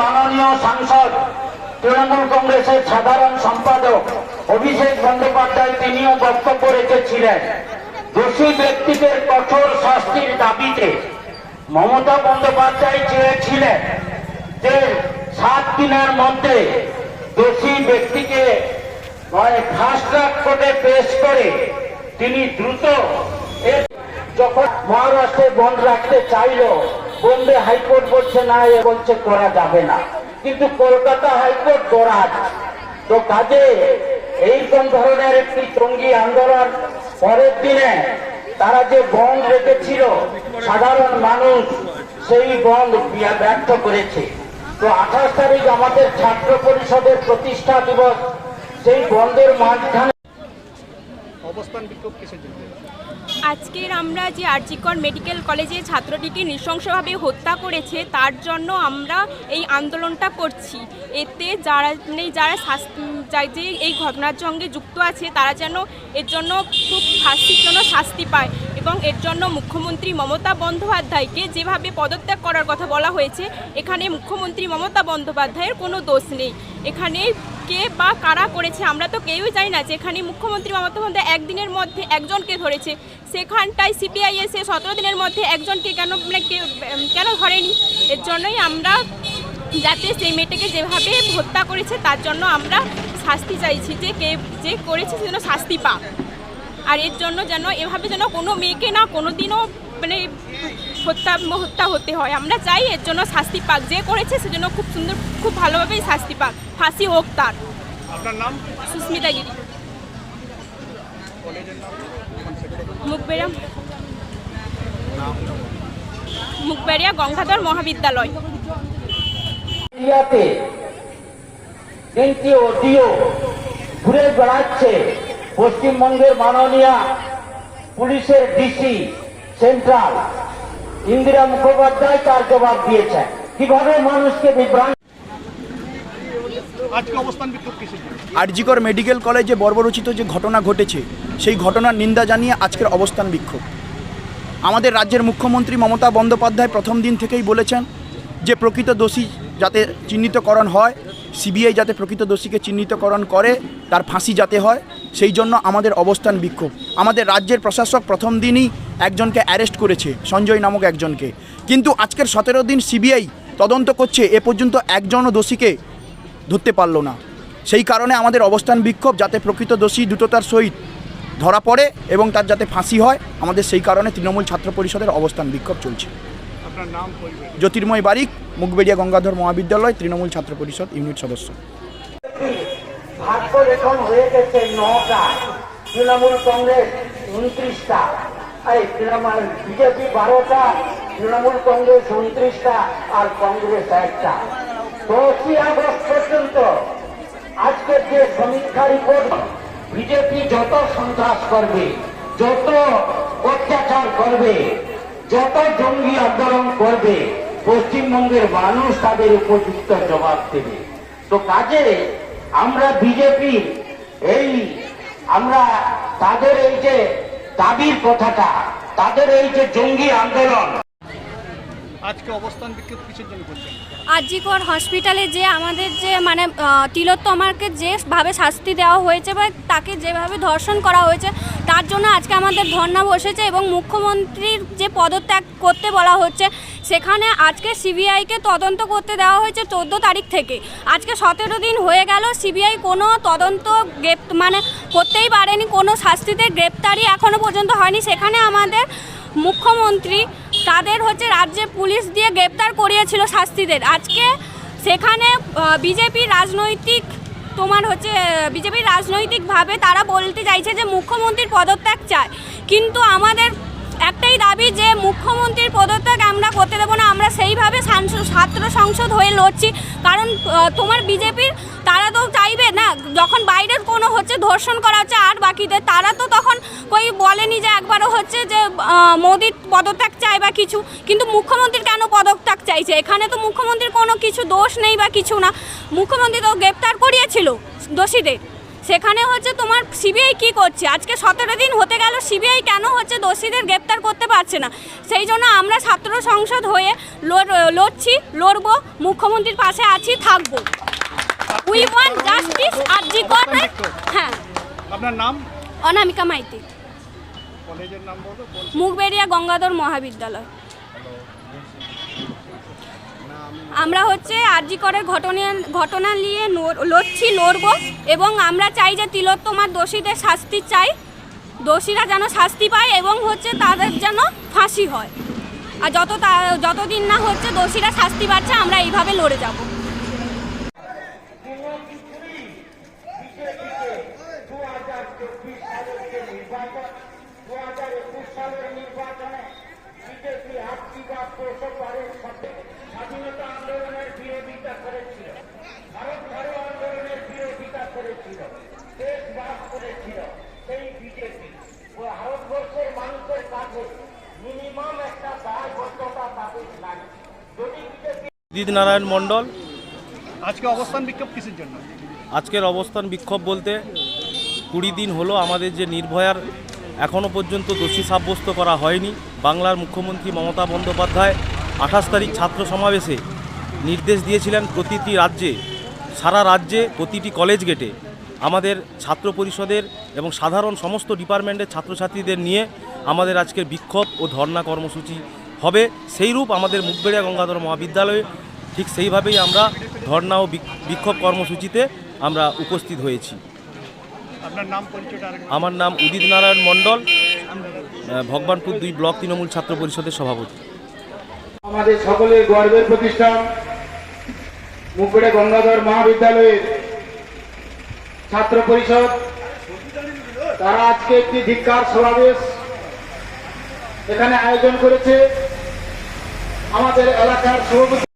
মাননীয় সাংসদ, তৃণমূল কংগ্রেসের সাধারণ সম্পাদক অভিষেক বন্দ্যোপাধ্যায় তিনিও বক্তব্য রেখেছিলেন। দোষী ব্যক্তিদের কঠোর শাস্তির দাবিতে মমতা বন্দ্যোপাধ্যায় চেয়েছিলেন যে সাত দিনের মধ্যে দোষী ব্যক্তিকে ফাস্ট ট্র্যাক কোর্টে পেশ করে তিনি দ্রুত যখন মহারাষ্ট্রে বন্ধ রাখতে চাইলো বোম্বে হাইকোর্ট বলছে, না, এ বলছে করা যাবে না। কিন্তু কলকাতা হাইকোর্ট দরাজ। তো কাজে এইরকম ধরনের একটি জঙ্গি আন্দোলন? পরের দিনে তারা যে বন্ধ রেখেছিল, সাধারণ মানুষ সেই বন্ধ ব্যর্থ করেছে। তো আঠাশ তারিখ আমাদের ছাত্র পরিষদের প্রতিষ্ঠা দিবস, সেই বন্ধের মাঝখানে অবস্থান বিক্ষোভ কিসের জন্য? আজকের আমরা যে আরজিকর মেডিকেল কলেজে ছাত্রটিকে নৃশংসভাবে হত্যা করেছে, তার জন্য আমরা এই আন্দোলনটা করছি। এতে যারা মানে যারা যে এই ঘটনার সঙ্গে যুক্ত আছে, তারা যেন এর জন্য খুব শাস্তির জন্য শাস্তি পায় এবং এর জন্য মুখ্যমন্ত্রী মমতা বন্দ্যোপাধ্যায়কে যেভাবে পদত্যাগ করার কথা বলা হয়েছে, এখানে মুখ্যমন্ত্রী মমতা বন্দ্যোপাধ্যায়ের কোনো দোষ নেই। এখানে কে বা কারা করেছে, আমরা তো কেউই জানি না। যেখানে মুখ্যমন্ত্রী মমতা বন্দ্যোপাধ্যায় একদিনের মধ্যে একজনকে ধরেছে, সেখানটায় সিপিআই এসে সতেরো দিনের মধ্যে একজনকে কেন মানে কেন ধরেনি? এর জন্যই আমরা যাতে সেই মেয়েটাকে যেভাবে হত্যা করেছে, তার জন্য আমরা শাস্তি চাইছি যে কে, যে করেছে সে যেন শাস্তি পাক। আর এর জন্য যেন, এভাবে যেন কোনো মেয়েকে না কোনো দিনও মানে হত্যা হত্যা হতে হয়। আমরা চাই এর জন্য শাস্তি পাক। যে করেছে সেজন্য খুব সুন্দর খুব ভালোভাবেই শাস্তি পাক। ফাঁসি হোক তার। আপনার নাম? সুস্মিতা গিরি। মুখবেড়িয়া মুখবেড়িয়া গঙ্গাধর মহাবিদ্যালয়। এরিয়াতে তিনটি অডিও ঘুরে বেড়াচ্ছে। পশ্চিমবঙ্গের মাননীয় পুলিশের ডিসি সেন্ট্রাল ইন্দিরা মুখোপাধ্যায় তার জবাব দিয়েছেন। কীভাবে মানুষকে বিভ্রান্ত আরজিকর মেডিকেল কলেজে বর্বরচিত যে ঘটনা ঘটেছে সেই ঘটনার নিন্দা জানিয়ে আজকের অবস্থান বিক্ষোভ। আমাদের রাজ্যের মুখ্যমন্ত্রী মমতা বন্দ্যোপাধ্যায় প্রথম দিন থেকেই বলেছেন যে প্রকৃত দোষী যাতে চিহ্নিতকরণ হয় সিবিআই যাতে প্রকৃত দোষীকে চিহ্নিতকরণ করে তার ফাঁসি যাতে হয় সেই জন্য আমাদের অবস্থান বিক্ষোভ। আমাদের রাজ্যের প্রশাসক প্রথম দিনই একজনকে অ্যারেস্ট করেছে সঞ্জয় নামক একজনকে। কিন্তু আজকের সতেরো দিন সিবিআই তদন্ত করছে এ পর্যন্ত একজনও দোষীকে ধরতে পারল না। সেই কারণে আমাদের অবস্থান বিক্ষোভ যাতে প্রকৃত দোষী দ্রুততার সহিত ধরা পড়ে এবং তার যাতে ফাঁসি হয় আমাদের সেই কারণে তৃণমূল ছাত্র পরিষদের অবস্থান বিক্ষোভ চলছে। আপনার নাম জ্যোতির্ময় বারিক মুখবেড়িয়া গঙ্গাধর মহাবিদ্যালয় তৃণমূল ছাত্র পরিষদ ইউনিট সদস্য। ভাগ্য রেখন হয়ে গেছে নটা তৃণমূল কংগ্রেস উনত্রিশটা। বিজেপি বারোটা, তৃণমূল কংগ্রেস উনত্রিশটা, আর কংগ্রেস একটা। দশই আগস্ট পর্যন্ত আজকের যে সমীক্ষা রিপোর্ট বিজেপি যত সন্ত্রাস করবে, যত অত্যাচার করবে, যত জঙ্গি আন্দোলন করবে, পশ্চিমবঙ্গের মানুষ তাদের উপযুক্ত জবাব দেবে। তো কাজে আমরা বিজেপি এই, আমরা তাদের এই যে দাবির কথাটা তাদের এই যে জঙ্গি আন্দোলন। আজকে অবস্থান বিক্ষোভ কিসের জন্য করছেন? আজিকর হসপিটালে যে আমাদের যে মানে আহ, তিলোত্তমাকে যেভাবে শাস্তি দেওয়া হয়েছে বা তাকে যেভাবে ধর্ষণ করা হয়েছে তার জন্য আজকে আমাদের ধর্ণা বসেছে এবং মুখ্যমন্ত্রীর যে পদত্যাগ করতে বলা হচ্ছে, সেখানে আজকে সিবিআইকে তদন্ত করতে দেওয়া হয়েছে চোদ্দ তারিখ থেকে। আজকে সতেরো দিন হয়ে গেল, সিবিআই কোনো তদন্ত গ্রেপ মানে করতেই পারেনি, কোনো শাস্তিতে গ্রেপ্তারি এখনও পর্যন্ত হয়নি। সেখানে আমাদের মুখ্যমন্ত্রী, তাদের হচ্ছে রাজ্যে পুলিশ দিয়ে গ্রেপ্তার করিয়েছিল শাস্তিদের। আজকে সেখানে বিজেপি রাজনৈতিক তোমার হচ্ছে বিজেপির রাজনৈতিকভাবে তারা বলতে চাইছে যে মুখ্যমন্ত্রীর পদত্যাগ চায়। কিন্তু আমাদের একটাই দাবি যে মুখ্যমন্ত্রীর পদত্যাগ আমরা করতে দেবো না, আমরা সেইভাবে ছাত্র সংসদ হয়ে লড়ছি। কারণ তোমার বিজেপির তারা তো চাইবে না, যখন বাইরের কোনো হচ্ছে ধর্ষণ করা হচ্ছে আর বাকিদের, তারা তো তখন কই বলেনি যে একবারও হচ্ছে যে মোদির পদত্যাগ চায় বা কিছু। কিন্তু মুখ্যমন্ত্রীর কেন পদত্যাগ চাইছে? এখানে তো মুখ্যমন্ত্রীর কোনো কিছু দোষ নেই বা কিছু না। মুখ্যমন্ত্রী তো গ্রেপ্তার করিয়েছিল দোষীদের। সেখানে হচ্ছে তোমার সিবিআই কি করছে? আজকে সতেরো দিন হতে গেল সিবিআই কেন হচ্ছে দোষীদের গ্রেপ্তার করতে পারছে না? সেই জন্য আমরা ছাত্র সংসদ হয়ে লড়- লড়ছি লড়বো মুখ্যমন্ত্রীর পাশে আছি থাকব। We want justice R G হ্যাঁ। আপনার নাম? অনামিকা মাইতি। কলেজের নাম বলো কোন মুখবেরিয়া গঙ্গাধর মহাবিদ্যালয়। আমরা হচ্ছে আরজি করের ঘটনা ঘটনা নিয়ে লড়ছি, লড়ব এবং আমরা চাই যে তিলোত্তমার দোষীদের শাস্তি চাই। দোষীরা যেন শাস্তি পায় এবং হচ্ছে তাদের যেন ফাঁসি হয়। আর যত যতদিন না হচ্ছে দোষীরা শাস্তি পাচ্ছে, আমরা এইভাবে লড়ে যাব। নির্বাচনে বিজেপি স্বাধীনতা আন্দোলনের বিরোধিতা করেছিল। ভারত ছাড়ো আন্দোলনের বিরোধিতা করেছিল। দেশ বাস করেছিল। সেই বিজেপি ও ভারতবর্ষের মানুষের কাছে মিনিমাম একটা দায়বদ্ধতা তাদের লাগে যদি বিজেপি দিদি নারায়ণ মণ্ডল। আজকে অবস্থান বিক্ষোভ কিসের জন্য? আজকের অবস্থান বিক্ষোভ বলতে কুড়ি দিন হলো আমাদের যে নির্ভয়ার এখনও পর্যন্ত দোষী সাব্যস্ত করা হয়নি। বাংলার মুখ্যমন্ত্রী মমতা বন্দ্যোপাধ্যায় আঠাশ তারিখ ছাত্র সমাবেশে নির্দেশ দিয়েছিলেন প্রতিটি রাজ্যে সারা রাজ্যে প্রতিটি কলেজ গেটে। আমাদের ছাত্র পরিষদের এবং সাধারণ সমস্ত ডিপার্টমেন্টের ছাত্রছাত্রীদের নিয়ে আমাদের আজকের বিক্ষোভ ও ধর্ণা কর্মসূচি হবে। সেইরূপ আমাদের মুখবেড়িয়া গঙ্গাধর মহাবিদ্যালয়ে ঠিক সেইভাবেই আমরা ধর্ণা ও বিক্ষোভ কর্মসূচিতে আমরা উপস্থিত হয়েছি। আমার নাম উদিত নারায়ণ মণ্ডল ভগবানপুর দুই ব্লক তৃণমূল ছাত্র পরিষদের সভাপতি। আমাদের সকলের গর্বের প্রতিষ্ঠান মুকুড়ে গঙ্গাধর মহাবিদ্যালয়ের ছাত্র পরিষদ। তারা আজকে একটি ধিক্ষার সমাবেশ এখানে আয়োজন করেছে। আমাদের এলাকার সভাপতি